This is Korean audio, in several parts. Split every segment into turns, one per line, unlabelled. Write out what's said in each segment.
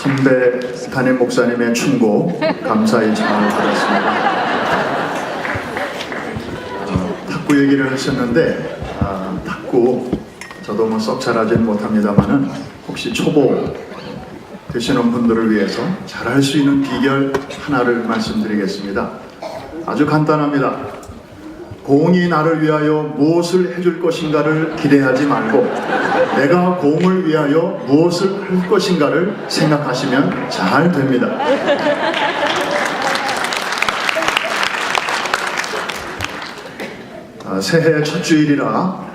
선배 담임 목사님의 충고 잘 들었습니다. 어, 탁구 얘기를 하셨는데 아, 탁구 저도 뭐 썩 잘하지는 못합니다만은 혹시 초보 되시는 분들을 위해서 잘할 수 있는 비결 하나를 말씀드리겠습니다. 아주 간단합니다. 공이 나를 위하여 무엇을 해줄 것인가를 기대하지 말고 내가 공을 위하여 무엇을 할 것인가를 생각하시면 잘 됩니다. 아, 새해 첫 주일이라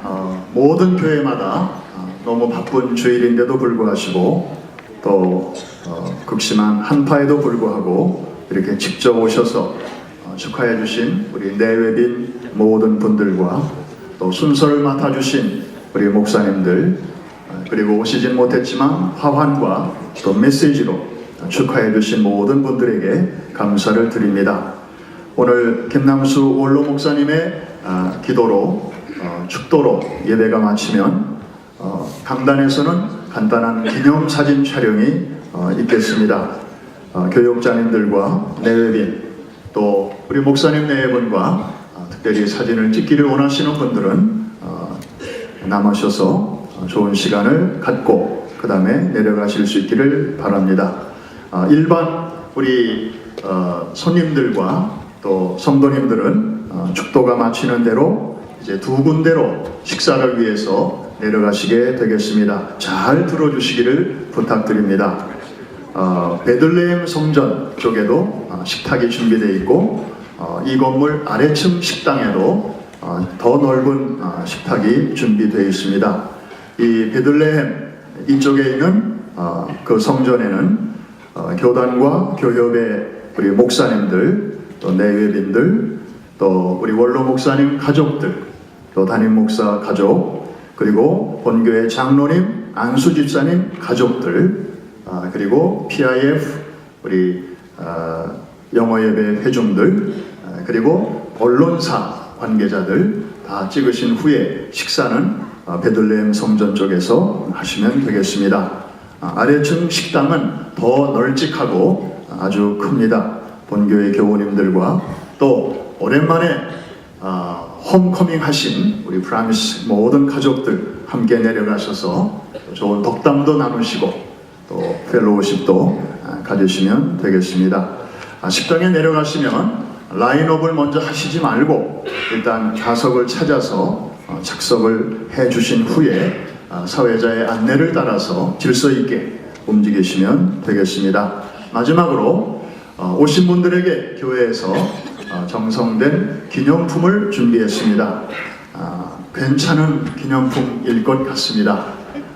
어, 모든 교회마다 어, 너무 바쁜 주일인데도 불구하시고 또 어, 극심한 한파에도 불구하고 이렇게 직접 오셔서 어, 축하해 주신 우리 내외빈 모든 분들과 또 순서를 맡아주신 우리 목사님들 어, 그리고 오시진 못했지만 화환과 또 메시지로 축하해 주신 모든 분들에게 감사를 드립니다. 오늘 김남수 원로 목사님의 아, 기도로 어, 축도로 예배가 마치면 어, 강단에서는 간단한 기념 사진 촬영이 어, 있겠습니다. 어, 교육자님들과 내외빈 또 우리 목사님 내외분과 어, 특별히 사진을 찍기를 원하시는 분들은 어, 남으셔서 어, 좋은 시간을 갖고 그 다음에 내려가실 수 있기를 바랍니다. 어, 일반 우리 어, 손님들과 또 성도님들은 어, 축도가 마치는 대로 이제 두 군데로 식사를 위해서 내려가시게 되겠습니다. 잘 들어주시기를 부탁드립니다. 어, 베들레헴 성전 쪽에도 어, 식탁이 준비되어 있고 어, 이 건물 아래층 식당에도 어, 더 넓은 어, 식탁이 준비되어 있습니다. 이 베들레헴 이쪽에 있는 어, 그 성전에는 어, 교단과 교협의 우리 목사님들 또 내외빈들 또 우리 원로 목사님 가족들 또 담임 목사 가족 그리고 본교회 장로님 안수 집사님 가족들 아, 그리고 PIF 우리 아, 영어 예배 회중들 아, 그리고 언론사 관계자들 다 찍으신 후에 식사는 아, 베들레헴 성전 쪽에서 하시면 되겠습니다. 아, 아래층 식당은 더 널찍하고 아주 큽니다. 본교회 교우님들과 또 오랜만에 아, 홈커밍 하신 우리 프라미스 모든 가족들 함께 내려가셔서 좋은 덕담도 나누시고 또 펠로우십도 아, 가지시면 되겠습니다. 아, 식당에 내려가시면 라인업을 먼저 하시지 말고 일단 좌석을 찾아서 어, 착석을 해 주신 후에 아, 사회자의 안내를 따라서 질서 있게 움직이시면 되겠습니다. 마지막으로 어, 오신 분들에게 교회에서 어, 정성된 기념품을 준비했습니다. 아, 괜찮은 기념품일 것 같습니다.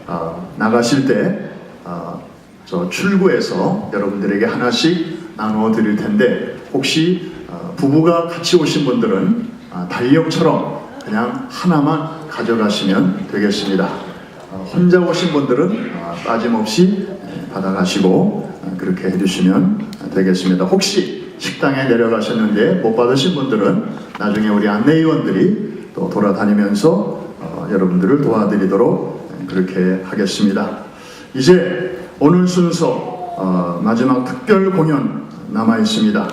아, 나가실 때 아, 저 출구에서 여러분들에게 하나씩 나누어 드릴 텐데 혹시 어, 부부가 같이 오신 분들은 아, 달력처럼 그냥 하나만 가져가시면 되겠습니다. 어, 혼자 오신 분들은 아, 빠짐없이 예, 받아가시고 아, 그렇게 해주시면 되겠습니다. 혹시 식당에 내려가셨는데 못 받으신 분들은 나중에 우리 안내위원들이 또 돌아다니면서 어, 여러분들을 도와드리도록 예, 그렇게 하겠습니다. 이제 오늘 순서 어, 마지막 특별 공연 남아 있습니다.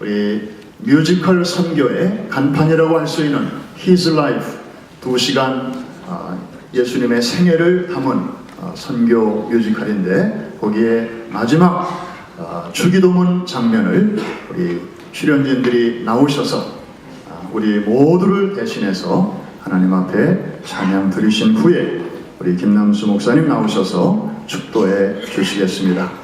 우리 뮤지컬 선교의 간판이라고 할 수 있는 His Life 두 시간 어, 예수님의 생애를 담은 어, 선교 뮤지컬인데 거기에 마지막 어, 주기도문 장면을 우리 출연진들이 나오셔서 아, 우리 모두를 대신해서 하나님 앞에 찬양 드리신 후에 우리 김남수 목사님 나오셔서 축도해 주시겠습니다.